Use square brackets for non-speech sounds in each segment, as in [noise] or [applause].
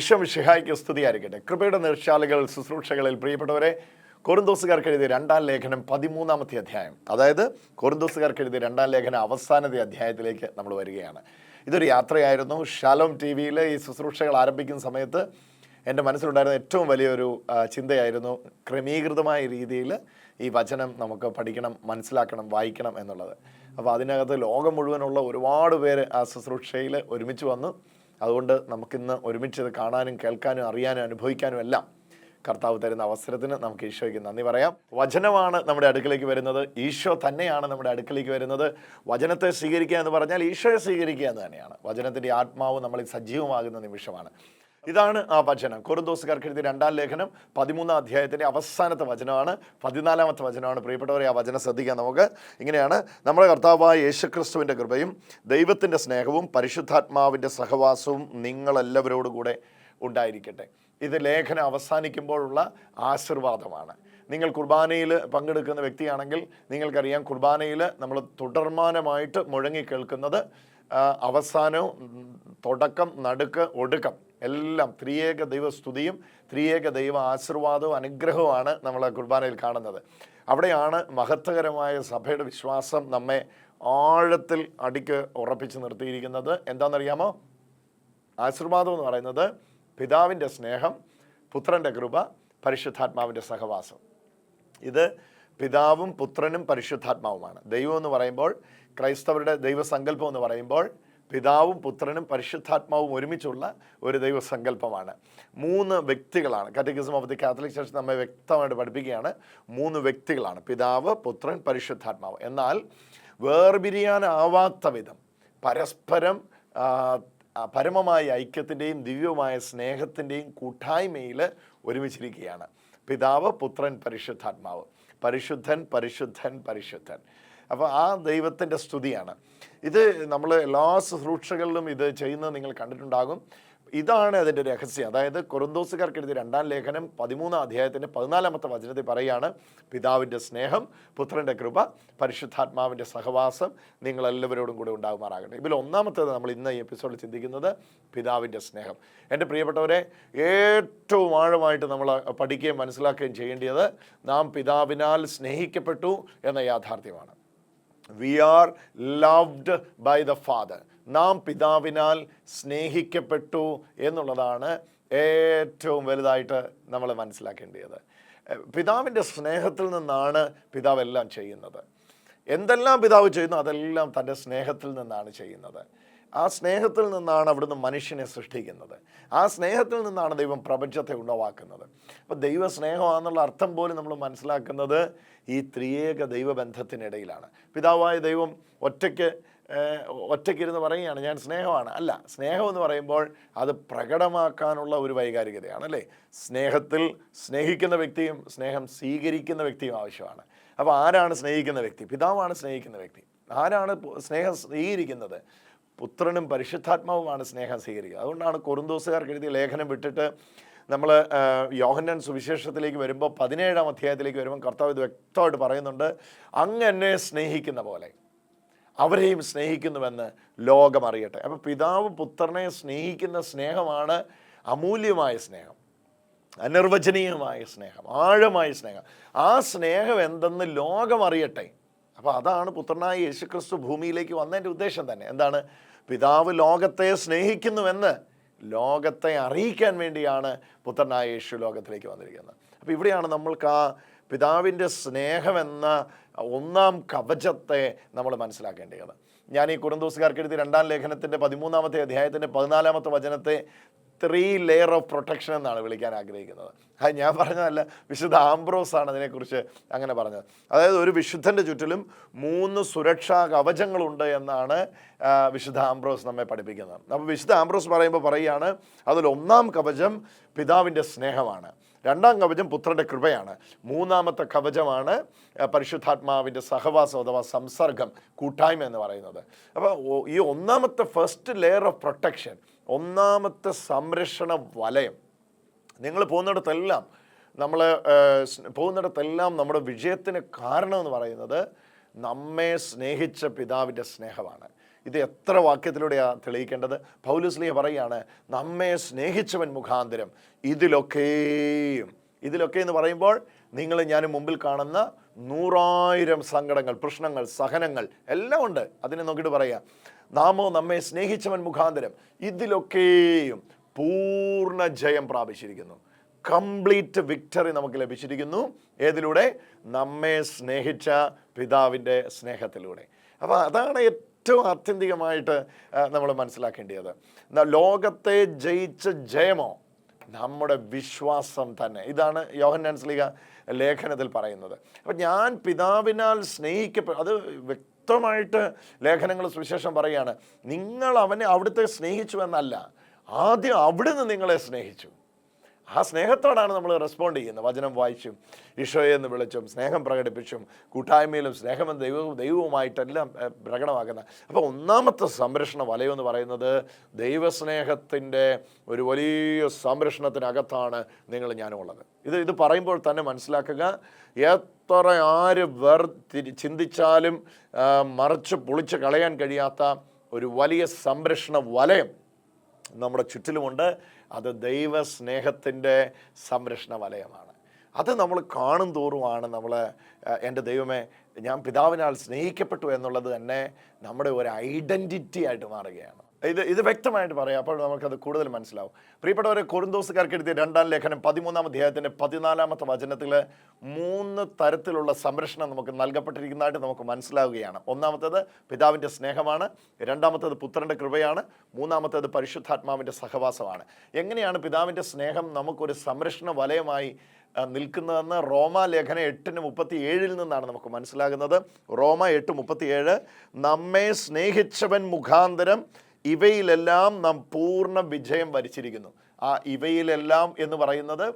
വിശ്വം ഷിഹായ്ക്ക് സ്തുതിയായിരിക്കട്ടെ. കൃപയുടെ നിർശാലകൾ ശുശ്രൂഷകളിൽ പ്രിയപ്പെട്ടവരെ കൊറിന്തോസുകാർക്ക് എഴുതിയ രണ്ടാം ലേഖനം പതിമൂന്നാമത്തെ അധ്യായം. അതായത് കൊറിന്തോസുകാർക്ക് എഴുതിയ രണ്ടാം ലേഖനം അവസാനത്തെ അധ്യായത്തിലേക്ക് നമ്മൾ വരികയാണ്. ഇതൊരു യാത്രയായിരുന്നു. ഷാലോം ടി വിയിൽ ഈ ശുശ്രൂഷകൾ ആരംഭിക്കുന്ന സമയത്ത് എന്റെ മനസ്സിലുണ്ടായിരുന്ന ഏറ്റവും വലിയൊരു ചിന്തയായിരുന്നു ക്രമീകൃതമായ രീതിയിൽ ഈ വചനം നമുക്ക് പഠിക്കണം മനസ്സിലാക്കണം വായിക്കണം എന്നുള്ളത്. അപ്പോൾ അതിനകത്ത് ലോകം മുഴുവനുള്ള ഒരുപാട് പേര് ആ ശുശ്രൂഷയിൽ ഒരുമിച്ച് വന്നു. അതുകൊണ്ട് നമുക്കിന്ന് ഒരുമിച്ച് കാണാനും കേൾക്കാനും അറിയാനും അനുഭവിക്കാനും എല്ലാം കർത്താവ് തരുന്ന അവസരത്തിന് നമുക്ക് ഈശോയ്ക്ക് നന്ദി പറയാം. വചനമാണ് നമ്മുടെ അടുക്കലേക്ക് വരുന്നത്. ഈശോ തന്നെയാണ് നമ്മുടെ അടുക്കലേക്ക് വരുന്നത്. വചനത്തെ സ്വീകരിക്കുക എന്ന് പറഞ്ഞാൽ ഈശോയെ സ്വീകരിക്കുക എന്ന് തന്നെയാണ്. വചനത്തിന്റെ ആത്മാവ് നമ്മളിൽ സജീവമാകുന്ന നിമിഷമാണ്. ഇതാണ് ആ വചനം. കുറുദോസുകാർക്ക് എഴുതിയ രണ്ടാം ലേഖനം പതിമൂന്നാം അധ്യായത്തിന്റെ അവസാനത്തെ വചനമാണ് പതിനാലാമത്തെ വചനമാണ്. പ്രിയപ്പെട്ടവരെ ആ വചനം ശ്രദ്ധിക്കാം നമുക്ക്. ഇങ്ങനെയാണ് നമ്മുടെ കർത്താവായ യേശുക്രിസ്തുവിന്റെ കൃപയും ദൈവത്തിന്റെ സ്നേഹവും പരിശുദ്ധാത്മാവിന്റെ സഹവാസവും നിങ്ങളെല്ലാവരോടും കൂടെ ഉണ്ടായിരിക്കട്ടെ. ഇത് ലേഖനം അവസാനിക്കുമ്പോഴുള്ള ആശീർവാദമാണ്. നിങ്ങൾ കുർബാനയിൽ പങ്കെടുക്കുന്ന വ്യക്തിയാണെങ്കിൽ നിങ്ങൾക്കറിയാം കുർബാനയിൽ നമ്മൾ തുടർമാനമായിട്ട് മുഴങ്ങി കേൾക്കുന്നത് അവസാനവും തുടക്കം നടുക്ക് ഒടുക്കം. എല്ലാം ത്രിയേക ദൈവസ്തുതിയും ത്രിയേക ദൈവ ആശീർവാദവും അനുഗ്രഹവുമാണ് നമ്മൾ കുർബാനയിൽ കാണുന്നത്. അവിടെയാണ് മഹത്വകരമായ സഭയുടെ വിശ്വാസം നമ്മെ ആഴത്തിൽ അടിക്ക് ഉറപ്പിച്ച് നിർത്തിയിരിക്കുന്നത്. എന്താണെന്നറിയാമോ? ആശീർവാദം എന്ന് പറയുന്നത് പിതാവിന്റെ സ്നേഹം പുത്രന്റെ കൃപ പരിശുദ്ധാത്മാവിന്റെ സഹവാസം. ഇത് പിതാവും പുത്രനും പരിശുദ്ധാത്മാവുമാണ്. ദൈവം എന്ന് പറയുമ്പോൾ ക്രൈസ്തവരുടെ ദൈവസങ്കല്പം എന്ന് പറയുമ്പോൾ പിതാവും പുത്രനും പരിശുദ്ധാത്മാവും ഒരുമിച്ചുള്ള ഒരു ദൈവസങ്കല്പമാണ്. മൂന്ന് വ്യക്തികളാണ്. Catechism of the Catholic church നമ്മെ വ്യക്തമായിട്ട് പഠിപ്പിക്കുകയാണ്. മൂന്ന് വ്യക്തികളാണ്. പിതാവ് പുത്രൻ പരിശുദ്ധാത്മാവ്. എന്നാൽ വേർപിരിയാനാവാത്ത വിധം പരസ്പരം പരമമായ ഐക്യത്തിന്റെയും ദിവ്യമായ സ്നേഹത്തിന്റെയും കൂട്ടായ്മയിൽ ഒരുമിച്ചിരിക്കുകയാണ്. പിതാവ് പുത്രൻ പരിശുദ്ധാത്മാവ്. പരിശുദ്ധൻ പരിശുദ്ധൻ പരിശുദ്ധൻ. അപ്പോൾ ആ ദൈവത്തിന്റെ സ്തുതിയാണ്. ഇത് നമ്മൾ എല്ലാ ശുശ്രൂഷകളിലും ഇത് ചെയ്യുന്നത് നിങ്ങൾ കണ്ടിട്ടുണ്ടാകും. ഇതാണ് അതിന്റെ രഹസ്യം. അതായത് കൊറന്തോസുകാർക്കെഴുതിയ രണ്ടാം ലേഖനം പതിമൂന്നാം അധ്യായത്തിന്റെ പതിനാലാമത്തെ വചനത്തിൽ പറയുകയാണ് പിതാവിന്റെ സ്നേഹം പുത്രന്റെ കൃപ പരിശുദ്ധാത്മാവിന്റെ സഹവാസം നിങ്ങളെല്ലാവരോടും കൂടെ ഉണ്ടാകുമാറാകട്ടെ. ഇതിൽ ഒന്നാമത്തേത് നമ്മൾ ഇന്ന് ഈ എപ്പിസോഡിൽ ചിന്തിക്കുന്നത് പിതാവിന്റെ സ്നേഹം. എന്റെ പ്രിയപ്പെട്ടവരെ ഏറ്റവും ആഴമായിട്ട് നമ്മൾ പഠിക്കുകയും മനസ്സിലാക്കുകയും ചെയ്യേണ്ടത് നാം പിതാവിനാൽ സ്നേഹിക്കപ്പെട്ടു എന്ന യാഥാർത്ഥ്യമാണ്. We are loved by the father നാം പിതാവിനാൽ സ്നേഹിക്കപ്പെട്ടു എന്നുള്ളതാണ് ഏറ്റവും വലുതായിട്ട് നമ്മൾ മനസ്സിലാക്കേണ്ടത് പിതാവിന്റെ സ്നേഹത്തിൽ നിന്നാണ് പിതാവ് എല്ലാം ചെയ്യുന്നത്. എന്തെല്ലാം പിതാവ് ചെയ്യുന്നു അതെല്ലാം തന്റെ സ്നേഹത്തിൽ നിന്നാണ് ചെയ്യുന്നത്. ആ സ്നേഹത്തിൽ നിന്നാണ് അവിടുന്ന് മനുഷ്യനെ സൃഷ്ടിക്കുന്നത്. ആ സ്നേഹത്തിൽ നിന്നാണ് ദൈവം പ്രപഞ്ചത്തെ ഉണ്ടാവാക്കുന്നത് അപ്പോൾ ദൈവ സ്നേഹമാണെന്നുള്ള അർത്ഥം പോലും നമ്മൾ മനസ്സിലാക്കുന്നത് ഈ ത്രിയേക ദൈവബന്ധത്തിനിടയിലാണ്. പിതാവായ ദൈവം ഒറ്റയ്ക്ക് ഒറ്റയ്ക്കിരുന്ന് പറയുകയാണ് ഞാൻ സ്നേഹമാണ്. അല്ല സ്നേഹം എന്ന് പറയുമ്പോൾ അത് പ്രകടമാക്കാനുള്ള ഒരു വൈകാരികതയാണ് അല്ലേ? സ്നേഹത്തിൽ സ്നേഹിക്കുന്ന വ്യക്തിയും സ്നേഹം സ്വീകരിക്കുന്ന വ്യക്തിയും ആവശ്യമാണ്. അപ്പോൾ ആരാണ് സ്നേഹിക്കുന്ന വ്യക്തി? പിതാവാണ് സ്നേഹിക്കുന്ന വ്യക്തി. ആരാണ് സ്നേഹം സ്വീകരിക്കുന്നത്? പുത്രനും പരിശുദ്ധാത്മാവുമാണ് സ്നേഹം സ്വീകരിക്കുക. അതുകൊണ്ടാണ് കൊറുന്തോസുകാർക്ക് എഴുതിയ ലേഖനം വിട്ടിട്ട് നമ്മൾ യോഹന്നൻ സുവിശേഷത്തിലേക്ക് വരുമ്പോൾ പതിനേഴാം അധ്യായത്തിലേക്ക് വരുമ്പോൾ കർത്താവ് ഇത് വ്യക്തമായിട്ട് പറയുന്നുണ്ട്. അങ്ങ് എന്നെ സ്നേഹിക്കുന്ന പോലെ അവരെയും സ്നേഹിക്കുന്നുവെന്ന് ലോകം അറിയട്ടെ. അപ്പോൾ പിതാവ് പുത്രനെ സ്നേഹിക്കുന്ന സ്നേഹമാണ് അമൂല്യമായ സ്നേഹം അനിർവചനീയമായ സ്നേഹം ആഴമായ സ്നേഹം. ആ സ്നേഹം എന്തെന്ന് ലോകം അറിയട്ടെ. അപ്പോൾ അതാണ് പുത്രനായ യേശുക്രിസ്തു ഭൂമിയിലേക്ക് വന്നതിന്റെ ഉദ്ദേശം തന്നെ. എന്താണ്? പിതാവ് ലോകത്തെ സ്നേഹിക്കുന്നുവെന്ന് ലോകത്തെ അറിയിക്കാൻ വേണ്ടിയാണ് പുത്രനായ യേശു ലോകത്തിലേക്ക് വന്നിരിക്കുന്നത്. അപ്പോൾ ഇവിടെയാണ് നമ്മൾക്ക് ആ പിതാവിന്റെ സ്നേഹമെന്ന ഒന്നാം കവചത്തെ നമ്മൾ മനസ്സിലാക്കേണ്ടത് ഞാൻ ഈ കുറുന്തോസുകാർക്ക് എഴുതി രണ്ടാം ലേഖനത്തിന്റെ പതിമൂന്നാമത്തെ അധ്യായത്തിന്റെ പതിനാലാമത്തെ വചനത്തെ ത്രീ ലെയർ ഓഫ് പ്രൊട്ടക്ഷൻ എന്നാണ് വിളിക്കാൻ ആഗ്രഹിക്കുന്നത്. അത് ഞാൻ പറഞ്ഞതല്ല വിശുദ്ധ ആംബ്രോസ് ആണ് അതിനെക്കുറിച്ച് അങ്ങനെ പറഞ്ഞത്. അതായത് ഒരു വിശുദ്ധന്റെ ചുറ്റിലും മൂന്ന് സുരക്ഷാ കവചങ്ങളുണ്ട് എന്നാണ് വിശുദ്ധ ആംബ്രോസ് നമ്മെ പഠിപ്പിക്കുന്നത്. അപ്പോൾ വിശുദ്ധ ആംബ്രോസ് പറയുമ്പോൾ പറയുകയാണ് അതിൽ ഒന്നാം കവചം പിതാവിന്റെ സ്നേഹമാണ്. രണ്ടാം കവചം പുത്രന്റെ കൃപയാണ്. മൂന്നാമത്തെ കവചമാണ് പരിശുദ്ധാത്മാവിന്റെ സഹവാസം അഥവാ സംസർഗം കൂട്ടായ്മ എന്ന് പറയുന്നത്. അപ്പോൾ ഈ ഒന്നാമത്തെ ഫസ്റ്റ് ലെയർ ഓഫ് പ്രൊട്ടക്ഷൻ ഒന്നാമത്തെ സംരക്ഷണ വലയം. നിങ്ങൾ പോകുന്നിടത്തെല്ലാം നമ്മൾ പോകുന്നിടത്തെല്ലാം നമ്മുടെ വിജയത്തിന് കാരണം എന്ന് പറയുന്നത് നമ്മെ സ്നേഹിച്ച പിതാവിന്റെ സ്നേഹമാണ്. ഇത് എത്ര വാക്യത്തിലൂടെയാണ് തെളിയിക്കേണ്ടത്? പൗലുസ്ലിയ പറയുകയാണ് നമ്മെ സ്നേഹിച്ചവൻ മുഖാന്തരം ഇതിലൊക്കെയും ഇതിലൊക്കെ എന്ന് പറയുമ്പോൾ നിങ്ങൾ ഞാൻ മുമ്പിൽ കാണുന്ന നൂറായിരം സങ്കടങ്ങൾ പ്രശ്നങ്ങൾ സഹനങ്ങൾ എല്ലാം ഉണ്ട്. അതിനെ നോക്കിയിട്ട് പറയാം നാമോ നമ്മെ സ്നേഹിച്ചവൻ മുഖാന്തരം ഇതിലൊക്കെയും പൂർണ ജയം പ്രാപിച്ചിരിക്കുന്നു. കംപ്ലീറ്റ് വിക്ടറി നമുക്ക് ലഭിച്ചിരിക്കുന്നു. ഏതിലൂടെ? നമ്മെ സ്നേഹിച്ച പിതാവിന്റെ സ്നേഹത്തിലൂടെ. അപ്പോൾ അതാണ് ഏറ്റവും ആത്യന്തികമായിട്ട് നമ്മൾ മനസ്സിലാക്കേണ്ടത് ലോകത്തെ ജയിച്ച ജയമോ നമ്മുടെ വിശ്വാസം തന്നെ. ഇതാണ് യോഹന്നാൻ സ്ലീഹ ലേഖനത്തിൽ പറയുന്നത്. അപ്പം ഞാൻ പിതാവിനാൽ സ്നേഹിക്കപ്പെ അത് വ്യക്തമായിട്ട് ലേഖനങ്ങൾ സുവിശേഷം പറയുകയാണ്. നിങ്ങൾ അവനെ അവിടുത്തെ സ്നേഹിച്ചു എന്നല്ല ആദ്യം അവിടുന്ന് നിങ്ങളെ സ്നേഹിച്ചു. ആ സ്നേഹത്തോടാണ് നമ്മൾ റെസ്പോണ്ട് ചെയ്യുന്നത്. വചനം വായിച്ചും ഈശോയെ എന്ന് വിളിച്ചും സ്നേഹം പ്രകടിപ്പിച്ചും കൂട്ടായ്മയിലും സ്നേഹം ദൈവവും ദൈവവുമായിട്ടെല്ലാം പ്രകടമാക്കുന്ന അപ്പോൾ ഒന്നാമത്തെ സംരക്ഷണ വലയം എന്ന് പറയുന്നത് ദൈവസ്നേഹത്തിന്റെ ഒരു വലിയ സംരക്ഷണത്തിനകത്താണ് നിങ്ങൾ ഞാനുള്ളത്. ഇത് ഇത് പറയുമ്പോൾ തന്നെ മനസ്സിലാക്കുക എത്ര ആര് വെർ ചിന്തിച്ചാലും മറിച്ച് പൊളിച്ച് കളയാൻ കഴിയാത്ത ഒരു വലിയ സംരക്ഷണ വലയം നമ്മുടെ ചുറ്റിലുമുണ്ട്. അത് ദൈവസ്നേഹത്തിന്റെ സംരക്ഷണ വലയമാണ് അത് നമ്മൾ കാണും തോറുമാണ് നമ്മൾ എന്റെ ദൈവമേ ഞാൻ പിതാവിനാൽ സ്നേഹിക്കപ്പെട്ടു എന്നുള്ളത് തന്നെ നമ്മുടെ ഒരു ഐഡന്റിറ്റി ആയിട്ട് മാറുകയാണ്. ഇത് ഇത് വ്യക്തമായിട്ട് പറയാം. അപ്പോൾ നമുക്കത് കൂടുതൽ മനസ്സിലാവും. പ്രിയപ്പെട്ടവരെ കൊറിന്തോസുകാർക്ക് എഴുതിയ രണ്ടാം ലേഖനം പതിമൂന്നാം അധ്യായത്തിന്റെ പതിനാലാമത്തെ വചനത്തിൽ മൂന്ന് തരത്തിലുള്ള സംരക്ഷണം നമുക്ക് നൽകപ്പെട്ടിരിക്കുന്നതായിട്ട് നമുക്ക് മനസ്സിലാവുകയാണ്. ഒന്നാമത്തേത് പിതാവിന്റെ സ്നേഹമാണ് രണ്ടാമത്തേത് പുത്രന്റെ കൃപയാണ് മൂന്നാമത്തേത് പരിശുദ്ധാത്മാവിന്റെ സഹവാസമാണ്. എങ്ങനെയാണ് പിതാവിന്റെ സ്നേഹം നമുക്കൊരു സംരക്ഷണ വലയമായി നിൽക്കുന്നതെന്ന്? റോമ ലേഖനം എട്ടിന് മുപ്പത്തി ഏഴിൽ നിന്നാണ് നമുക്ക് മനസ്സിലാകുന്നത്. റോമ എട്ട് മുപ്പത്തി ഏഴ് നമ്മെ സ്നേഹിച്ചവൻ മുഖാന്തരം ഇവയിലെല്ലാം നാം പൂർണ വിജയം വരിച്ചിരിക്കുന്നു. ആ ഇവയിലെല്ലാം എന്ന് പറയുന്നത്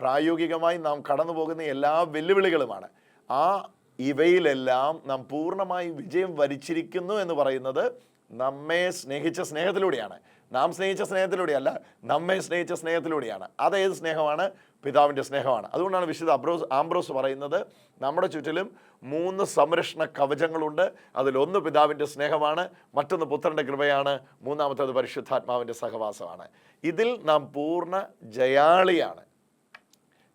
പ്രായോഗികമായി നാം കടന്നു പോകുന്ന എല്ലാ വെല്ലുവിളികളുമാണ്. ആ ഇവയിലെല്ലാം നാം പൂർണമായി വിജയം വരിച്ചിരിക്കുന്നു എന്ന് പറയുന്നത് നമ്മെ സ്നേഹിച്ച സ്നേഹത്തിലൂടെയാണ്. നാം സ്നേഹിച്ച സ്നേഹത്തിലൂടെയല്ല നമ്മെ സ്നേഹിച്ച സ്നേഹത്തിലൂടെയാണ്. അതേത് സ്നേഹമാണ്? പിതാവിന്റെ സ്നേഹമാണ്. അതുകൊണ്ടാണ് വിശുദ്ധ അബ്രോസ് ആംബ്രോസ് പറയുന്നത് നമ്മുടെ ചുറ്റിലും മൂന്ന് സംരക്ഷണ കവചങ്ങളുണ്ട്. അതിലൊന്ന് പിതാവിന്റെ സ്നേഹമാണ് മറ്റൊന്ന് പുത്രന്റെ കൃപയാണ് മൂന്നാമത്തേത് പരിശുദ്ധാത്മാവിന്റെ സഹവാസമാണ്. ഇതിൽ നാം പൂർണ ജയാളിയാണ്.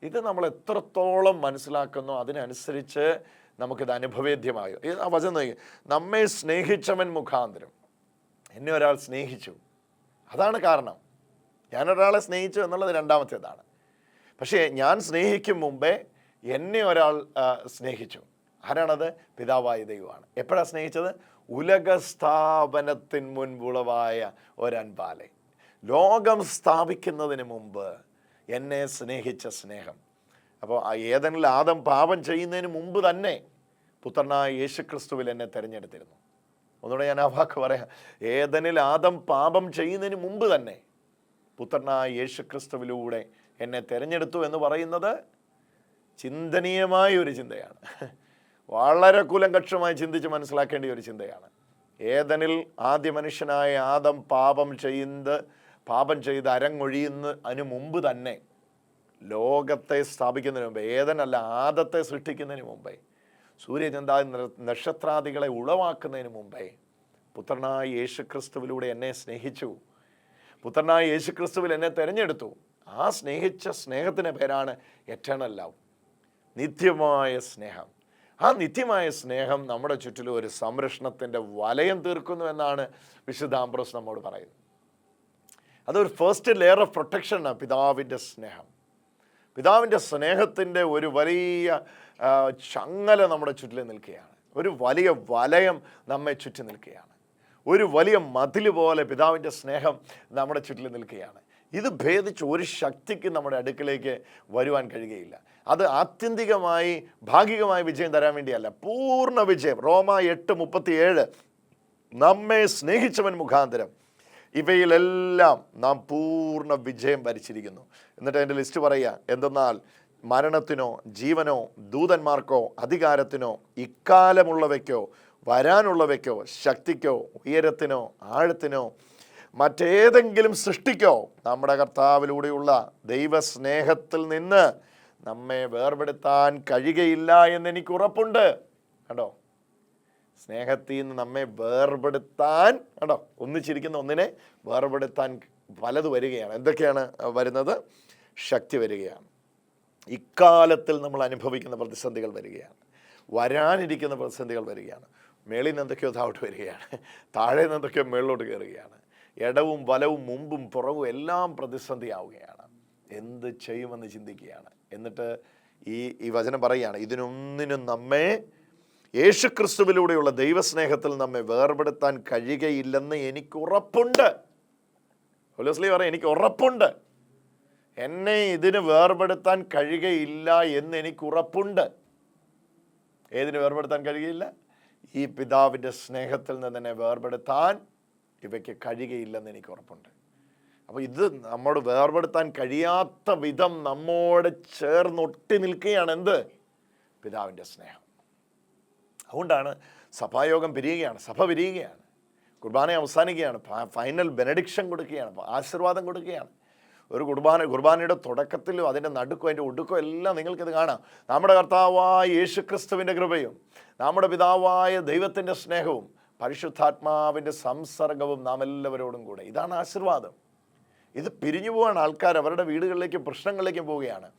ഇത് നമ്മൾ എത്രത്തോളം മനസ്സിലാക്കുന്നു അതിനനുസരിച്ച് നമുക്കിത് അനുഭവേദ്യമാകും ആ വചനം നമ്മെ സ്നേഹിച്ചവൻ മുഖാന്തരം. എന്നെ ഒരാൾ സ്നേഹിച്ചു. അതാണ് കാരണം. ഞാൻ ഒരാളെ സ്നേഹിച്ചു എന്നുള്ളത് രണ്ടാമത്തേതാണ്. പക്ഷേ ഞാൻ സ്നേഹിക്കും മുമ്പേ എന്നെ ഒരാൾ സ്നേഹിച്ചു. ആരാണത്? പിതാവായ ദൈവമാണ്. എപ്പോഴാണ് സ്നേഹിച്ചത്? ഉലകസ്ഥാപനത്തിന് മുൻപുളവായ ഒരൻപാലെ. ലോകം സ്ഥാപിക്കുന്നതിന് മുമ്പ് എന്നെ സ്നേഹിച്ച സ്നേഹം. അപ്പോൾ ഏതെങ്കിലും ആദം പാപം ചെയ്യുന്നതിന് മുമ്പ് തന്നെ പുത്രനായ യേശുക്രിസ്തുവിൽ എന്നെ തിരഞ്ഞെടുത്തിരുന്നു. ഒന്നുകൂടെ ഞാൻ ആ വാക്ക് പറയാം. ഏതനിൽ ആദം പാപം ചെയ്യുന്നതിന് മുമ്പ് തന്നെ പുത്രനായ യേശുക്രിസ്തുവിലൂടെ എന്നെ തിരഞ്ഞെടുത്തു എന്ന് പറയുന്നത് ചിന്തനീയമായ ഒരു ചിന്തയാണ്. വളരെ കുലങ്കക്ഷമായി ചിന്തിച്ച് മനസ്സിലാക്കേണ്ട ഒരു ചിന്തയാണ്. ഏതനിൽ ആദ്യ മനുഷ്യനായ ആദം പാപം ചെയ്യുന്നത് പാപം ചെയ്ത് അരങ്ങൊഴിയുന്ന അതിനു മുമ്പ് തന്നെ ലോകത്തെ സ്ഥാപിക്കുന്നതിന് മുമ്പേ ഏതനല്ല ആദത്തെ സൃഷ്ടിക്കുന്നതിന് മുമ്പേ സൂര്യചന്ദ നക്ഷത്രാദികളെ ഉളവാക്കുന്നതിന് മുമ്പേ പുത്രനായ യേശുക്രിസ്തുവിലൂടെ എന്നെ സ്നേഹിച്ചു. പുത്രനായ യേശുക്രിസ്തുവിൽ എന്നെ തിരഞ്ഞെടുത്തു. ആ സ്നേഹിച്ച സ്നേഹത്തിന്റെ പേരാണ് എറ്റേണൽ ലവ് നിത്യമായ സ്നേഹം. ആ നിത്യമായ സ്നേഹം നമ്മുടെ ചുറ്റിലും ഒരു സംരക്ഷണത്തിന്റെ വലയം തീർക്കുന്നു എന്നാണ് വിശുദ്ധാംബ്രോസ് നമ്മോട് പറയുന്നത്. അതൊരു ഫസ്റ്റ് ലെയർ ഓഫ് പ്രൊട്ടക്ഷനാണ് പിതാവിന്റെ സ്നേഹം. പിതാവിന്റെ സ്നേഹത്തിന്റെ ഒരു വലിയ ചങ്ങല നമ്മുടെ ചുറ്റിൽ നിൽക്കുകയാണ്. ഒരു വലിയ വലയം നമ്മെ ചുറ്റി നിൽക്കുകയാണ്. ഒരു വലിയ മതിൽ പോലെ പിതാവിന്റെ സ്നേഹം നമ്മുടെ ചുറ്റിൽ നിൽക്കുകയാണ്. ഇത് ഭേദിച്ച് ഒരു ശക്തിക്ക് നമ്മുടെ അടുക്കിലേക്ക് വരുവാൻ കഴിയുകയില്ല. അത് ആത്യന്തികമായി ഭാഗികമായി വിജയം തരാൻ വേണ്ടിയല്ല. പൂർണ വിജയം. റോമ എട്ട് മുപ്പത്തിയേഴ്. നമ്മെ സ്നേഹിച്ചവൻ മുഖാന്തരം. ഇവയിലെല്ലാം നാം പൂർണ വിജയം വരിച്ചിരിക്കുന്നു. എന്നിട്ട് എന്റെ ലിസ്റ്റ് പറയുക എന്തെന്നാൽ മരണത്തിനോ ജീവനോ ദൂതന്മാർക്കോ അധികാരത്തിനോ ഇക്കാലമുള്ളവയ്ക്കോ വരാനുള്ളവയ്ക്കോ ശക്തിക്കോ ഉയരത്തിനോ ആഴത്തിനോ മറ്റേതെങ്കിലും സൃഷ്ടിക്കോ നമ്മുടെ കർത്താവിലൂടെയുള്ള ദൈവസ്നേഹത്തിൽ നിന്ന് നമ്മെ വേർപെടുത്താൻ കഴിയുകയില്ല എന്ന് എനിക്ക് ഉറപ്പുണ്ട്. കണ്ടോ? സ്നേഹത്തിൽ നിന്ന് നമ്മെ വേർപെടുത്താൻ കേട്ടോ ഒന്നിച്ചിരിക്കുന്ന ഒന്നിനെ വേർപെടുത്താൻ പലത് വരികയാണ്. എന്തൊക്കെയാണ് വരുന്നത്? ശക്തി വരികയാണ്. ഇക്കാലത്തിൽ നമ്മൾ അനുഭവിക്കുന്ന പ്രതിസന്ധികൾ വരികയാണ്. വരാനിരിക്കുന്ന പ്രതിസന്ധികൾ വരികയാണ്. മേളിൽ നിന്ന് എന്തൊക്കെയോ താഴോട്ട് വരികയാണ്. താഴെ നിന്ന് മേളിലോട്ട് കയറുകയാണ്. ഇടവും വലവും മുമ്പും പുറവും എല്ലാം പ്രതിസന്ധി ആവുകയാണ് എന്ത് ചെയ്യുമെന്ന് ചിന്തിക്കുകയാണ്. എന്നിട്ട് ഈ ഈ വചനം പറയുകയാണ് ഇതിനൊന്നിനും നമ്മെ യേശുക്രിസ്തുവിലൂടെയുള്ള ദൈവസ്നേഹത്തിൽ നമ്മെ വേർപെടുത്താൻ കഴിയുകയില്ലെന്ന് എനിക്ക് ഉറപ്പുണ്ട്. ഒലസ്ലി പറയാം എനിക്ക് ഉറപ്പുണ്ട്. എന്നെ ഇതിന് വേർപെടുത്താൻ കഴിയുകയില്ല എന്ന് എനിക്ക് ഉറപ്പുണ്ട്. ഏതിന് വേർപെടുത്താൻ കഴിയുകയില്ല? ഈ പിതാവിന്റെ സ്നേഹത്തിൽ നിന്ന് എന്നെ വേർപെടുത്താൻ ഇവയ്ക്ക് കഴിയുകയില്ലെന്ന് എനിക്ക് ഉറപ്പുണ്ട്. അപ്പോൾ ഇത് നമ്മോട് വേർപെടുത്താൻ കഴിയാത്ത വിധം നമ്മോട് ചേർന്നൊട്ടി നിൽക്കുകയാണ് എന്ത്? പിതാവിന്റെ സ്നേഹം. അതുകൊണ്ടാണ് സഭായോഗം പിരിയുകയാണ് സഭ പിരിയുകയാണ് കുർബാന അവസാനിക്കുകയാണ് ഫൈനൽ ബെനഡിക്ഷൻ കൊടുക്കുകയാണ് ആശീർവാദം കൊടുക്കുകയാണ്. ഒരു കുർബാന കുർബാനയുടെ തുടക്കത്തിലും അതിന്റെ നടുക്കും അതിന്റെ ഒടുക്കും എല്ലാം നിങ്ങൾക്കിത് കാണാം. നമ്മുടെ കർത്താവായ യേശു ക്രിസ്തുവിന്റെ കൃപയും നമ്മുടെ പിതാവായ ദൈവത്തിന്റെ സ്നേഹവും പരിശുദ്ധാത്മാവിന്റെ സംസർഗവും നാം എല്ലാവരോടും കൂടെ. ഇതാണ് ആശീർവാദം. ഇത് പിരിഞ്ഞു പോവാണ് ആൾക്കാർ അവരുടെ വീടുകളിലേക്കും പ്രശ്നങ്ങളിലേക്കും പോവുകയാണ്.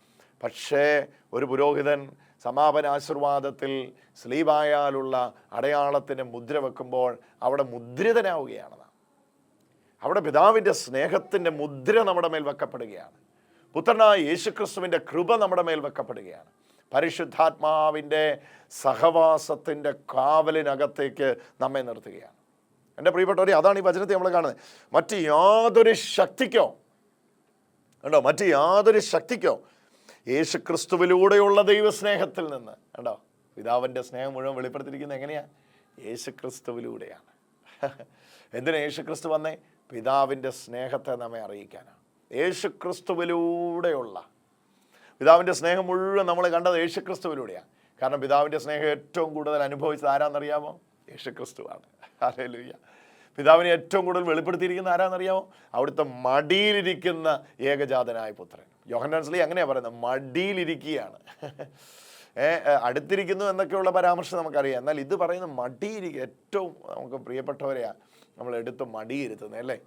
പക്ഷേ ഒരു പുരോഹിതൻ സമാപന ആശീർവാദത്തിൽ സ്ലീവായാലുള്ള അടയാളത്തിന് മുദ്ര വെക്കുമ്പോൾ അവിടെ മുദ്രിതനാവുകയാണ് അവിടെ പിതാവിന്റെ സ്നേഹത്തിന്റെ മുദ്ര നമ്മുടെ മേൽ വെക്കപ്പെടുകയാണ്. പുത്രനായ യേശുക്രിസ്തുവിന്റെ കൃപ നമ്മുടെ മേൽ വെക്കപ്പെടുകയാണ്. പരിശുദ്ധാത്മാവിന്റെ സഹവാസത്തിന്റെ കാവലിനകത്തേക്ക് നമ്മെ നിർത്തുകയാണ്. എന്റെ പ്രിയപ്പെട്ടവരെ അതാണ് ഈ വചനത്തെ നമ്മൾ കാണുന്നത്. മറ്റ് യാതൊരു ശക്തിക്കോ കണ്ടോ? മറ്റ് യാതൊരു ശക്തിക്കോ യേശു ക്രിസ്തുവിലൂടെയുള്ള ദൈവസ്നേഹത്തിൽ നിന്ന് കണ്ടോ? പിതാവിന്റെ സ്നേഹം മുഴുവൻ വെളിപ്പെടുത്തിയിരിക്കുന്നത് എങ്ങനെയാണ് യേശു ക്രിസ്തുവിലൂടെയാണ് [laughs] എന്തിനാ യേശു ക്രിസ്തു വന്നേ? പിതാവിന്റെ സ്നേഹത്തെ നമ്മെ അറിയിക്കാനാണ്. യേശു ക്രിസ്തുവിലൂടെയുള്ള പിതാവിന്റെ സ്നേഹം മുഴുവൻ നമ്മൾ കണ്ടത് യേശു ക്രിസ്തുവിലൂടെയാണ് കാരണം പിതാവിന്റെ സ്നേഹം ഏറ്റവും കൂടുതൽ അനുഭവിച്ചത് ആരാന്നറിയാമോ? യേശു ക്രിസ്തുവാണ് ഹല്ലേലൂയ. പിതാവിനെ ഏറ്റവും കൂടുതൽ വെളിപ്പെടുത്തിയിരിക്കുന്ന ആരാന്നറിയാമോ? അവിടുത്തെ മടിയിലിരിക്കുന്ന ഏകജാതനായ പുത്രൻ. യോഹന്നാൻസ്ലി അങ്ങനെയാണ് പറയുന്നത് മടിയിലിരിക്കുകയാണ്. അടുത്തിരിക്കുന്നു എന്നൊക്കെയുള്ള പരാമർശം നമുക്കറിയാം. എന്നാൽ ഇത് പറയുന്ന മടിയിരിക്കുക ഏറ്റവും നമുക്ക് പ്രിയപ്പെട്ടവരെയാണ് നമ്മൾ എടുത്ത് മടിയിരുത്തുന്നത് അല്ലേ?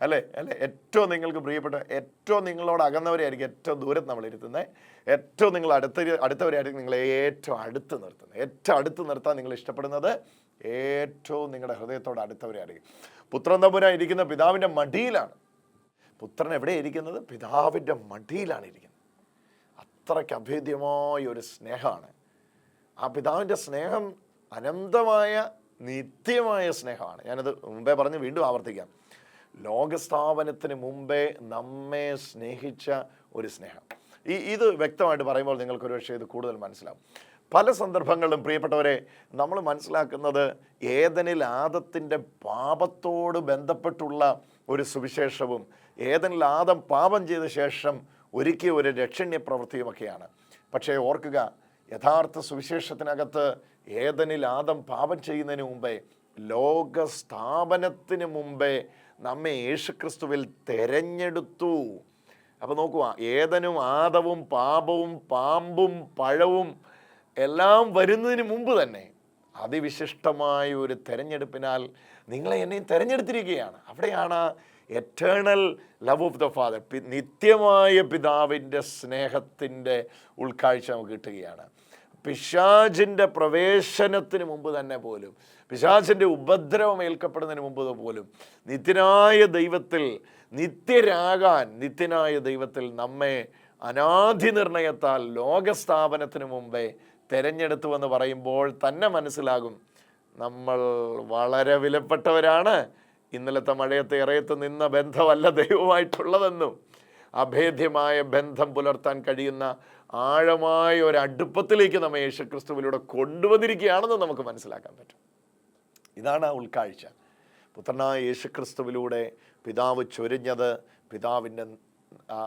അല്ലേ? അല്ലേ? ഏറ്റവും നിങ്ങൾക്ക് പ്രിയപ്പെട്ട ഏറ്റവും നിങ്ങളോട് അകന്നവരെയായിരിക്കും ഏറ്റവും ദൂരത്ത് നമ്മൾ ഇരുത്തുന്നത് ഏറ്റവും നിങ്ങൾ അടുത്ത അടുത്തവരെയായിരിക്കും നിങ്ങളെ ഏറ്റവും അടുത്ത് നിർത്തുന്നത് ഏറ്റവും അടുത്ത് നിർത്താൻ നിങ്ങൾ ഇഷ്ടപ്പെടുന്നത് ഏറ്റവും നിങ്ങളുടെ ഹൃദയത്തോട് അടുത്തവരെയായിരിക്കും. പുത്രൻ തമ്പുരാൻ ഇരിക്കുന്ന പിതാവിന്റെ മടിയിലാണ്. പുത്രൻ എവിടെ ഇരിക്കുന്നത്? പിതാവിന്റെ മടിയിലാണ് ഇരിക്കുന്നത്. അത്രയ്ക്ക് അഭേദ്യമായ ഒരു സ്നേഹമാണ്. ആ പിതാവിന്റെ സ്നേഹം അനന്തമായ നിത്യമായ സ്നേഹമാണ്. ഞാനത് മുമ്പേ പറഞ്ഞ് വീണ്ടും ആവർത്തിക്കാം. ലോകസ്ഥാപനത്തിന് മുമ്പേ നമ്മെ സ്നേഹിച്ച ഒരു സ്നേഹം. ഈ ഇത് വ്യക്തമായിട്ട് പറയുമ്പോൾ നിങ്ങൾക്ക് ഒരുപക്ഷെ ഇത് കൂടുതൽ മനസ്സിലാവും. പല സന്ദർഭങ്ങളിലും പ്രിയപ്പെട്ടവരെ നമ്മൾ മനസ്സിലാക്കുന്നത് ഏതനിൽ ആദത്തിന്റെ പാപത്തോട് ബന്ധപ്പെട്ടുള്ള ഒരു സുവിശേഷവും ഏതനിൽ ആദം പാപം ചെയ്ത ശേഷം ഒരുക്കിയ ഒരു രക്ഷണ്യ പ്രവൃത്തിയുമൊക്കെയാണ്. പക്ഷേ ഓർക്കുക യഥാർത്ഥ സുവിശേഷത്തിനകത്ത് ഏതനിൽ ആദം പാപം ചെയ്യുന്നതിന് മുമ്പേ ലോക സ്ഥാപനത്തിന് മുമ്പേ നമ്മെ യേശുക്രിസ്തുവിൽ തെരഞ്ഞെടുത്തു. അപ്പോൾ നോക്കുക ഏതനും ആദവും പാപവും പാമ്പും പഴവും എല്ലാം വരുന്നതിന് മുമ്പ് തന്നെ അതിവിശിഷ്ടമായ ഒരു തെരഞ്ഞെടുപ്പിനാൽ നിങ്ങളെ എന്നെയും തെരഞ്ഞെടുത്തിരിക്കുകയാണ്. അവിടെയാണ് eternal love of the father നിത്യമായ പിതാവിന്റെ സ്നേഹത്തിന്റെ ഉൾക്കാഴ്ച നമുക്ക് കിട്ടുകയാണ്. പിശാചിന്റെ പ്രവേശനത്തിന് മുമ്പ് തന്നെ പോലും പിശാചിന്റെ ഉപദ്രവം ഏൽക്കപ്പെടുന്നതിന് മുമ്പ് പോലും നിത്യനായ ദൈവത്തിൽ നിത്യരാകാൻ നിത്യനായ ദൈവത്തിൽ നമ്മെ അനാധി നിർണയത്താൽ ലോകസ്ഥാപനത്തിന് മുമ്പേ തിരഞ്ഞെടുത്തു എന്ന് പറയുമ്പോൾ തന്നെ മനസ്സിലാകും നമ്മൾ വളരെ വിലപ്പെട്ടവരാണ്. ഇന്നലത്തെ മഴയത്തെ ഇറയത്ത് നിന്ന ബന്ധമല്ല ദൈവമായിട്ടുള്ളതെന്നും അഭേദ്യമായ ബന്ധം പുലർത്താൻ കഴിയുന്ന ആഴമായ ഒരു അടുപ്പത്തിലേക്ക് നമ്മെ യേശുക്രിസ്തുവിലൂടെ കൊണ്ടുവന്നിരിക്കുകയാണെന്ന് നമുക്ക് മനസ്സിലാക്കാൻ പറ്റും. ഇതാണ് ആ ഉൾക്കാഴ്ച. പുത്രനായ യേശുക്രിസ്തുവിലൂടെ പിതാവ് ചൊരിഞ്ഞത് പിതാവിന്റെ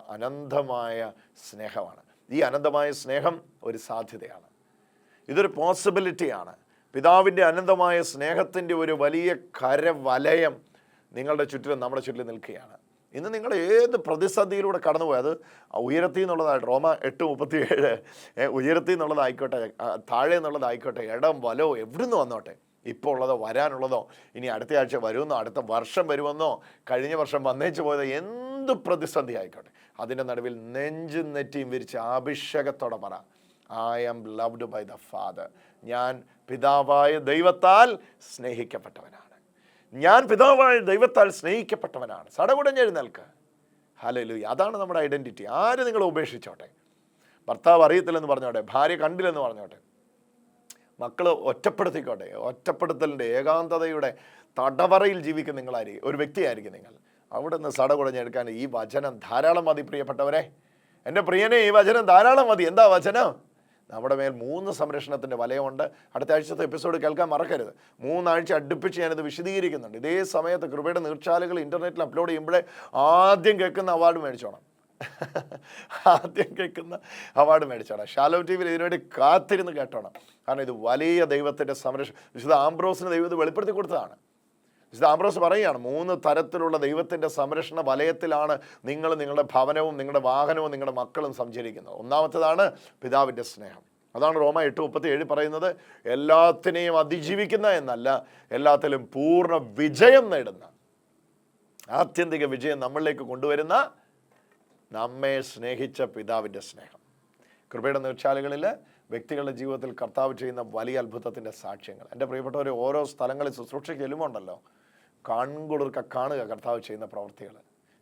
അനന്തമായ സ്നേഹമാണ്. ഈ അനന്തമായ സ്നേഹം ഒരു സാധ്യതയാണ്. ഇതൊരു പോസിബിലിറ്റിയാണ്. പിതാവിന്റെ അനന്തമായ സ്നേഹത്തിന്റെ ഒരു വലിയ കരവലയം നിങ്ങളുടെ ചുറ്റിലും നമ്മുടെ ചുറ്റിലും നിൽക്കുകയാണ്. ഇന്ന് നിങ്ങൾ ഏത് പ്രതിസന്ധിയിലൂടെ കടന്നുപോയി? അത് ഉയരത്തിൽ നിന്നുള്ളതായിട്ട് റോമ എട്ട് മുപ്പത്തി ഏഴ് ഉയരത്തിൽ നിന്നുള്ളതായിക്കോട്ടെ താഴെ നിന്നുള്ളതായിക്കോട്ടെ ഇടം വലോ എവിടുന്ന് വന്നോട്ടെ? ഇപ്പോൾ ഉള്ളതോ വരാനുള്ളതോ ഇനി അടുത്ത ആഴ്ച വരുമെന്നോ അടുത്ത വർഷം വരുമെന്നോ കഴിഞ്ഞ വർഷം വന്നേച്ച് പോയത് എന്ത് പ്രതിസന്ധി ആയിക്കോട്ടെ? അതിന്റെ നടുവിൽ നെഞ്ചും നെറ്റിയും വിരിച്ച് അഭിഷേകത്തോടെ പറ. I am loved by the father ഞാൻ പിതാവായ ദൈവത്താൽ സ്നേഹിക്കപ്പെട്ടവനാണ് ഞാൻ പിതാവായ ദൈവത്താൽ സ്നേഹിക്കപ്പെട്ടവനാണ്. സടകുടഞ്ഞെഴുന്നേൽക്ക് ഹലോ അതാണ് നമ്മുടെ ഐഡന്റിറ്റി ആര് നിങ്ങൾ ഉപേക്ഷിച്ചോട്ടെ? ഭർത്താവ് അറിയത്തില്ലെന്ന് പറഞ്ഞോട്ടെ? ഭാര്യ കണ്ടില്ലെന്ന് പറഞ്ഞോട്ടെ? മക്കൾ ഒറ്റപ്പെടുത്തിക്കോട്ടെ? ഒറ്റപ്പെടുത്തലിന്റെ ഏകാന്തതയുടെ തടവറയിൽ ജീവിക്കുന്ന നിങ്ങളായിരിക്കും ഒരു വ്യക്തിയായിരിക്കും നിങ്ങൾ. അവിടെ നിന്ന് സടകുടഞ്ഞെടുക്കാൻ ഈ വചനം ധാരാളം മതി പ്രിയപ്പെട്ടവരെ. എന്റെ പ്രിയനെ ഈ വചനം ധാരാളം മതി. എന്താ വചനം? നമ്മുടെ മേൽ മൂന്ന് സംരക്ഷണത്തിന്റെ വലയമുണ്ട്. അടുത്ത ആഴ്ചത്തെ എപ്പിസോഡ് കേൾക്കാൻ മറക്കരുത്. മൂന്നാഴ്ച അടുപ്പിച്ച് ഞാനിത് വിശദീകരിക്കുന്നുണ്ട്. ഇതേ സമയത്ത് കൃപയുടെ നീർച്ചാലുകൾ ഇന്റർനെറ്റിൽ അപ്ലോഡ് ചെയ്യുമ്പോഴേ ആദ്യം കേൾക്കുന്ന അവാർഡ് മേടിച്ചോണം. ആദ്യം കേൾക്കുന്ന അവാർഡ് മേടിച്ചോണം. ഷാലോ ടി വിയിൽ ഇതിനുവേണ്ടി കാത്തിരുന്ന് കേട്ടോണം. കാരണം ഇത് വലിയ ദൈവത്തിന്റെ സംരക്ഷണം വിശുദ്ധ ആംബ്രോസിന് ദൈവം ഇത് വെളിപ്പെടുത്തി കൊടുത്തതാണ്. വിശുദ്ധ പറയുകയാണ് മൂന്ന് തരത്തിലുള്ള ദൈവത്തിന്റെ സംരക്ഷണ വലയത്തിലാണ് നിങ്ങൾ നിങ്ങളുടെ ഭവനവും നിങ്ങളുടെ വാഹനവും നിങ്ങളുടെ മക്കളും സഞ്ചരിക്കുന്നത്. ഒന്നാമത്തേതാണ് പിതാവിന്റെ സ്നേഹം. അതാണ് റോമ എട്ട് മുപ്പത്തി ഏഴ് പറയുന്നത് എല്ലാത്തിനെയും അതിജീവിക്കുന്ന എന്നല്ല എല്ലാത്തിലും പൂർണ വിജയം നേടുന്ന ആത്യന്തിക വിജയം നമ്മളിലേക്ക് കൊണ്ടുവരുന്ന നമ്മെ സ്നേഹിച്ച പിതാവിന്റെ സ്നേഹം. കൃപയുടെ നീർച്ചാലുകളിൽ വ്യക്തികളുടെ ജീവിതത്തിൽ കർത്താവ് ചെയ്യുന്ന വലിയ അത്ഭുതത്തിന്റെ സാക്ഷ്യങ്ങൾ. എന്റെ പ്രിയപ്പെട്ടവർ ഓരോ സ്ഥലങ്ങളിൽ ശുശ്രൂഷയ്ക്ക് ചെല്ലുമുണ്ടല്ലോ കൺകുളിർക്ക കാണുക കർത്താവ് ചെയ്യുന്ന പ്രവൃത്തികൾ.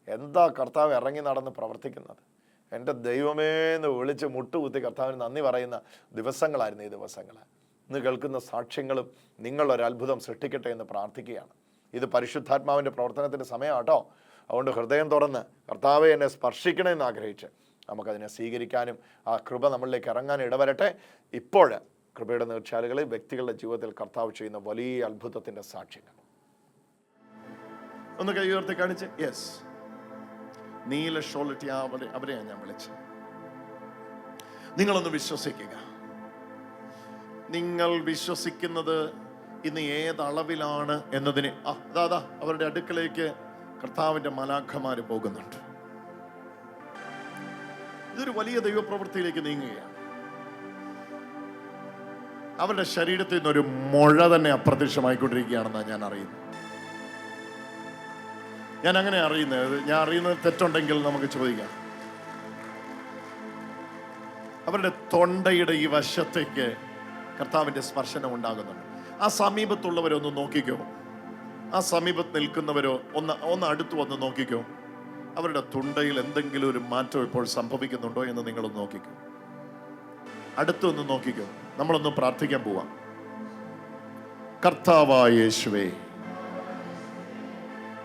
എന്താ കർത്താവ് ഇറങ്ങി നടന്ന് പ്രവർത്തിക്കുന്നത്? എന്റെ ദൈവമേ എന്ന് വിളിച്ച് മുട്ടുകുത്തി കർത്താവിന് നന്ദി പറയുന്ന ദിവസങ്ങളായിരുന്നു ഈ ദിവസങ്ങൾ. ഇന്ന് കേൾക്കുന്ന സാക്ഷ്യങ്ങളും നിങ്ങളൊരു അത്ഭുതം സൃഷ്ടിക്കട്ടെ എന്ന് പ്രാർത്ഥിക്കുകയാണ്. ഇത് പരിശുദ്ധാത്മാവിന്റെ പ്രവർത്തനത്തിന്റെ സമയമാട്ടോ. അതുകൊണ്ട് ഹൃദയം തുറന്ന് കർത്താവെ എന്നെ സ്പർശിക്കണമെന്ന് ആഗ്രഹിച്ച് നമുക്കതിനെ സ്വീകരിക്കാനും ആ കൃപ നമ്മളിലേക്ക് ഇറങ്ങാനും ഇടവരട്ടെ. ഇപ്പോൾ കൃപയുടെ നീർച്ചാലുകളിൽ വ്യക്തികളുടെ ജീവിതത്തിൽ കർത്താവ് ചെയ്യുന്ന വലിയ അത്ഭുതത്തിന്റെ സാക്ഷ്യങ്ങൾ. ഒന്ന് കൈ ഉയർത്തി കാണിച്ച്. യെസ് നീല ഷോളിറ്റി അവരെ അവരെയാണ് ഞാൻ വിളിച്ചത്. നിങ്ങളൊന്ന് വിശ്വസിക്കുക. നിങ്ങൾ വിശ്വസിക്കുന്നത് ഇന്ന് ഏതളവിലാണ് എന്നതിന് ആ അവരുടെ അടുക്കലേക്ക് കർത്താവിന്റെ മലാഖമാര് പോകുന്നുണ്ട്. ഇതൊരു വലിയ ദൈവപ്രവൃത്തിയിലേക്ക് നീങ്ങുകയാണ്. അവരുടെ ശരീരത്തിൽ നിന്നൊരു മുഴ തന്നെ അപ്രത്യക്ഷമായിക്കൊണ്ടിരിക്കുകയാണെന്നാണ് ഞാൻ അറിയുന്നത്. ഞാൻ അങ്ങനെ അറിയുന്നത് ഞാൻ അറിയുന്നത് തെറ്റുണ്ടെങ്കിൽ നമുക്ക് ചോദിക്കാം. അവരുടെ തൊണ്ടയുടെ ഈ വശത്തേക്ക് കർത്താവിന്റെ സ്പർശനം ഉണ്ടാകുന്നുണ്ട്. ആ സമീപത്തുള്ളവരൊന്ന് നോക്കിക്കോ. ആ സമീപത്ത് നിൽക്കുന്നവരോ ഒന്ന് ഒന്ന് അടുത്ത് വന്ന് നോക്കിക്കോ. അവരുടെ തൊണ്ടയിൽ എന്തെങ്കിലും ഒരു മാറ്റം ഇപ്പോൾ സംഭവിക്കുന്നുണ്ടോ എന്ന് നിങ്ങളൊന്ന് നോക്കിക്കോ. അടുത്തൊന്ന് നോക്കിക്കോ. നമ്മളൊന്ന് പ്രാർത്ഥിക്കാൻ പോവാം. കർത്താവായ യേശുവേ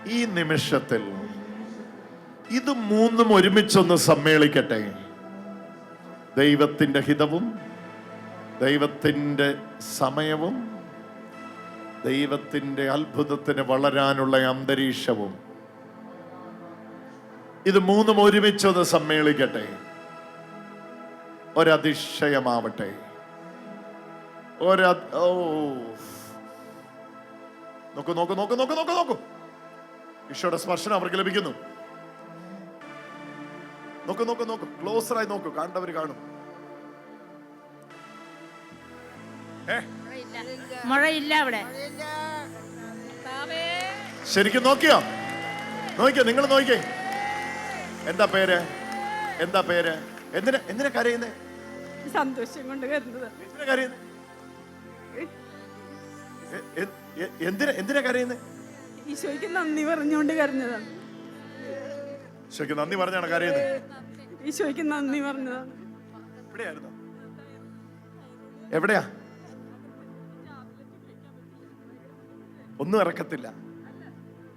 ഈ നിമിഷത്തിൽ ഇത് മൂന്നും ഒരുമിച്ചൊന്ന് സമ്മേളിക്കട്ടെ. ദൈവത്തിന്റെ ഹിതവും ദൈവത്തിന്റെ സമയവും ദൈവത്തിന്റെ അത്ഭുതത്തിന് വളരാനുള്ള അന്തരീക്ഷവും. ഇത് മൂന്നും ഒരുമിച്ചൊന്ന് സമ്മേളിക്കട്ടെ. ഒരതിശയമാവട്ടെ. ഒര ഓ. നോക്കൂ നോക്കൂ നോക്കൂ നോക്കൂ നോക്കൂ നോക്കൂ. ഈശോയുടെ സ്പർശനം അവർക്ക് ലഭിക്കുന്നു. നോക്കൂ നോക്കൂ നോക്കൂ. ക്ലോസറായി നോക്കൂ. കാണേണ്ടവർ കാണും. മഴയില്ല അവിടെ. ശരിക്കും നോക്കിയോ? നോക്കിയോ? നിങ്ങൾ നോക്കിയേ എന്താ പേര്? എന്താ പേര്? എന്തിനാ എന്തിനാ കരയുന്നേ? സന്തോഷം കൊണ്ട് എന്തിനാ കരയുന്നേ? എ- എ- എ- എന്തിനാ എന്തിനാ കരയുന്നേ? ഈശോയ്ക്ക് നന്ദി പറഞ്ഞുകൊണ്ട് കരഞ്ഞതാണ്. ശരിക്കും നന്ദി പറഞ്ഞാണ് കരയുന്നത്? ഈശോയ്ക്ക് നന്ദി പറഞ്ഞതാണ്. എവിടെയായിരുന്നു? എവിടെയാ? ഒന്നും ഇറക്കത്തില്ല.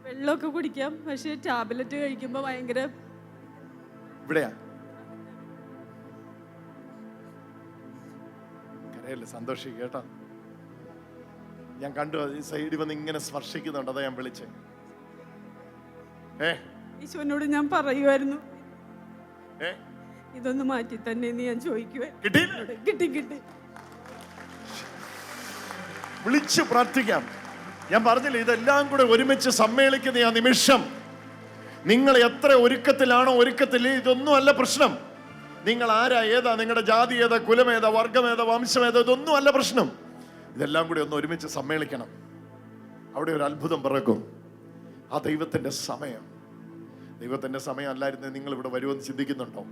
വെള്ളമൊക്കെ കുടിക്കാം പക്ഷെ ടാബ്ലറ്റ് കഴിക്കുമ്പോ ഭയങ്കര ഇവിടെയാ? കരയല്ലേ സന്തോഷിക്കുക കേട്ടോ. ഞാൻ കണ്ടു ഈ സൈഡിൽ വന്ന് ഇങ്ങനെ സ്പർശിക്കുന്നുണ്ട്. അതാ ഞാൻ വിളിച്ചേ. ഏ? ഈശോനോട് ഞാൻ പറയുമായിരുന്നു ഏ? ഇതൊന്ന് മാറ്റി തന്നെ എന്ന് ഞാൻ ചോദിക്കുവേ. കിട്ടി? കിട്ടി വിളിച്ച് പ്രാർത്ഥിക്കാം. ഞാൻ പറഞ്ഞില്ലേ ഇതെല്ലാം കൂടെ ഒരുമിച്ച് സമ്മേളിക്കുന്ന ആ നിമിഷം. നിങ്ങൾ എത്ര ഒരുക്കത്തിലാണോ ഒരുക്കത്തിൽ ഇതൊന്നും അല്ല പ്രശ്നം. നിങ്ങൾ ആരാ ഏതാ നിങ്ങളുടെ ജാതി ഏതാ കുലമേതാ വർഗമേതാ വംശമേതാ ഇതൊന്നും അല്ല പ്രശ്നം. ഇതെല്ലാം കൂടി ഒന്ന് ഒരുമിച്ച് സമ്മേളിക്കണം. അവിടെ ഒരു അത്ഭുതം പിറക്കും. ആ ദൈവത്തിന്റെ സമയം. ദൈവത്തിന്റെ സമയം അല്ലായിരുന്നു നിങ്ങൾ ഇവിടെ വരുമെന്ന് ചിന്തിക്കുന്നുണ്ടോ?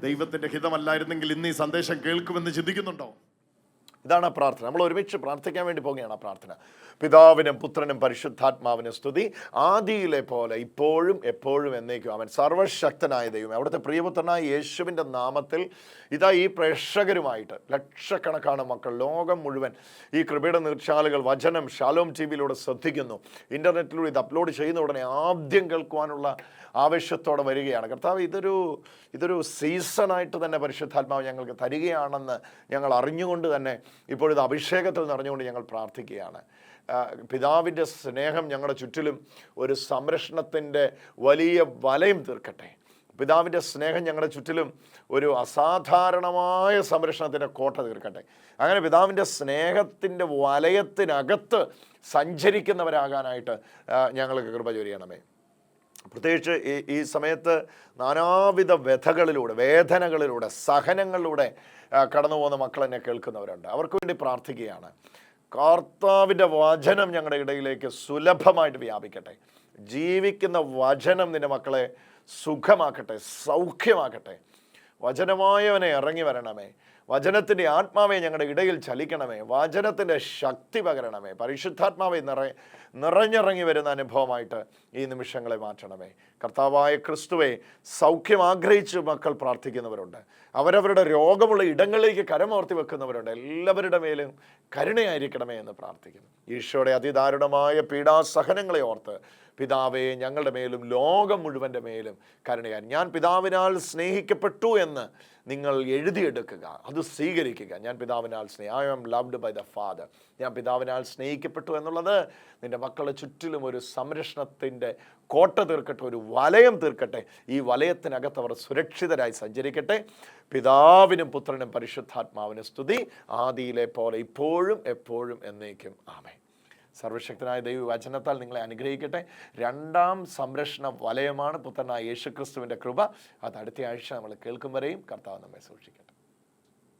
ദൈവത്തിന്റെ ഹിതമല്ലായിരുന്നെങ്കിൽ ഇന്ന് ഈ സന്ദേശം കേൾക്കുമെന്ന് ചിന്തിക്കുന്നുണ്ടോ? ഇതാണ് ആ പ്രാർത്ഥന. നമ്മൾ ഒരുമിച്ച് പ്രാർത്ഥിക്കാൻ വേണ്ടി പോകുകയാണ് ആ പ്രാർത്ഥന. പിതാവിനും പുത്രനും പരിശുദ്ധാത്മാവിനും സ്തുതി. ആദിയിലെ പോലെ ഇപ്പോഴും എപ്പോഴും എന്നേക്കും. അവൻ സർവശക്തനായ ദൈവം. അവിടുത്തെ പ്രിയപുത്രനായ യേശുവിന്റെ നാമത്തിൽ ഇതാ ഈ പ്രേക്ഷകരുമായിട്ട് ലക്ഷക്കണക്കാണ് മക്കൾ. ലോകം മുഴുവൻ ഈ കൃപയുടെ നീർച്ചാലുകൾ വചനം ഷാലോം ടി വിയിലൂടെ ശ്രദ്ധിക്കുന്നു. ഇന്റർനെറ്റിലൂടെ ഇത് അപ്ലോഡ് ചെയ്യുന്ന ഉടനെ ആദ്യം കേൾക്കുവാനുള്ള ആവശ്യത്തോടെ വരികയാണ്. കർത്താവ് ഇതൊരു ഇതൊരു സീസണായിട്ട് തന്നെ പരിശുദ്ധാത്മാവ് ഞങ്ങൾക്ക് തരികയാണെന്ന് ഞങ്ങൾ അറിഞ്ഞുകൊണ്ട് തന്നെ ഇപ്പോഴിത് അഭിഷേകത്തിൽ നിറഞ്ഞുകൊണ്ട് ഞങ്ങൾ പ്രാർത്ഥിക്കുകയാണ്. പിതാവിന്റെ സ്നേഹം ഞങ്ങളുടെ ചുറ്റിലും ഒരു സംരക്ഷണത്തിന്റെ വലിയ വലയം തീർക്കട്ടെ. പിതാവിന്റെ സ്നേഹം ഞങ്ങളുടെ ചുറ്റിലും ഒരു അസാധാരണമായ സംരക്ഷണത്തിന്റെ കോട്ട തീർക്കട്ടെ. അങ്ങനെ പിതാവിന്റെ സ്നേഹത്തിന്റെ വലയത്തിനകത്ത് സഞ്ചരിക്കുന്നവരാകാനായിട്ട് ഞങ്ങൾക്ക് കൃപ ചൊരിയണമേ. പ്രത്യേകിച്ച് ഈ ഈ സമയത്ത് നാനാവിധ വ്യഥകളിലൂടെ വേദനകളിലൂടെ സഹനങ്ങളിലൂടെ കടന്നു പോകുന്ന മക്കൾ എന്നെ കേൾക്കുന്നവരുണ്ട്. അവർക്ക് വേണ്ടി പ്രാർത്ഥിക്കുകയാണ്. കർത്താവിന്റെ വചനം ഞങ്ങളുടെ ഇടയിലേക്ക് സുലഭമായിട്ട് വ്യാപിക്കട്ടെ. ജീവിക്കുന്ന വചനം നിന്റെ മക്കളെ സുഖമാക്കട്ടെ സൗഖ്യമാക്കട്ടെ. വചനമായവനെ ഇറങ്ങി വരണമേ. വചനത്തിന്റെ ആത്മാവെ ഞങ്ങളുടെ ഇടയിൽ ചലിക്കണമേ. വചനത്തിന്റെ ശക്തി പകരണമേ. പരിശുദ്ധാത്മാവെ നിറ നിറഞ്ഞിറങ്ങി വരുന്ന അനുഭവമായിട്ട് ഈ നിമിഷങ്ങളെ മാറ്റണമേ. കർത്താവായ ക്രിസ്തുവെ സൗഖ്യം ആഗ്രഹിച്ച് മക്കൾ പ്രാർത്ഥിക്കുന്നവരുണ്ട്. അവരവരുടെ രോഗമുള്ള ഇടങ്ങളിലേക്ക് കരമോർത്തി വെക്കുന്നവരുണ്ട്. എല്ലാവരുടെ മേലും കരുണയായിരിക്കണമേ എന്ന് പ്രാർത്ഥിക്കുന്നു. ഈശോയുടെ അതിദാരുണമായ പീഡാസഹനങ്ങളെ ഓർത്ത് പിതാവേ ഞങ്ങളുടെ മേലും ലോകം മുഴുവന്റെ മേലും കരുണയായി. ഞാൻ പിതാവിനാൽ സ്നേഹിക്കപ്പെട്ടു എന്ന് നിങ്ങൾ എഴുതിയെടുക്കുക അത് സ്വീകരിക്കുക. ഞാൻ പിതാവിനാൽ സ്നേഹ I am loved by the father ഞാൻ പിതാവിനാൽ സ്നേഹിക്കപ്പെട്ടു എന്നുള്ളത് നിന്റെ മക്കളെ ചുറ്റിലും ഒരു സംരക്ഷണത്തിന്റെ കോട്ട തീർക്കട്ടെ ഒരു വലയം തീർക്കട്ടെ. ഈ വലയത്തിനകത്ത് അവർ സുരക്ഷിതരായി സഞ്ചരിക്കട്ടെ. പിതാവിനും പുത്രനും പരിശുദ്ധാത്മാവിനും സ്തുതി. ആദിയിലെ പോലെ ഇപ്പോഴും എപ്പോഴും എന്നേക്കും. ആമേ സർവശക്തനായ ദൈവ വചനത്താൽ നിങ്ങളെ അനുഗ്രഹിക്കട്ടെ. രണ്ടാം സംരക്ഷണ വലയമാണ് പുത്രനായ യേശുക്രിസ്തുവിന്റെ കൃപ. അത് അടുത്ത ആഴ്ച നമ്മൾ കേൾക്കും വരെയും കർത്താവ് നമ്മെ സൂക്ഷിക്കട്ടെ.